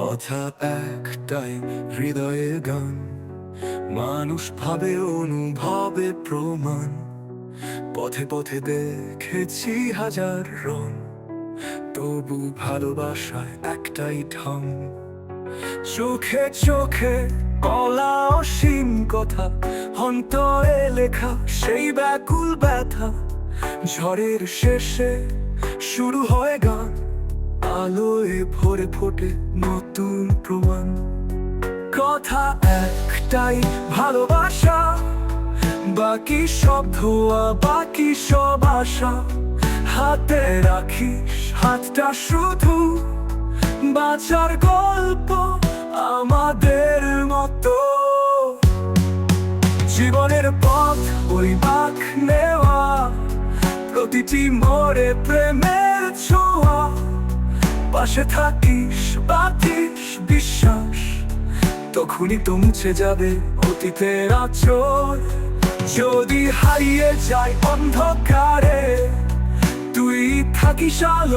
কথা একটাই, হৃদয়ে গান। মানুষ ভাবে, অনুভবে প্রমাণ। পথে পথে দেখেছি হাজার রং। তবু ভালোবাসায় একটাই ঢং। চোখে চোখে কলা অসীম কথা, অন্তরে লেখা সেই ব্যাকুল ব্যথা। ঝড়ের শেষে শুরু হয় গান। আলোয় ভরে ফোটে নতুন প্রমাণ। কথা একটাই, ভালোবাসা। বাকি সব ধোয়া, বাকি সব আশা। হাতে রাখিস হাতটা শুধু। বাঁচার গল্প আমাদের মতো। জীবনের পথ ওই বাক নেওয়া, প্রতিটি মোড়ে প্রেমের ছোঁয়া। পাশে থাকিস বাতিস বিশ্বাস। তখনই তো মুছে যাবে অতীতের আচর। যদি হারিয়ে যায় অন্ধকারে, তুই থাকিস আলো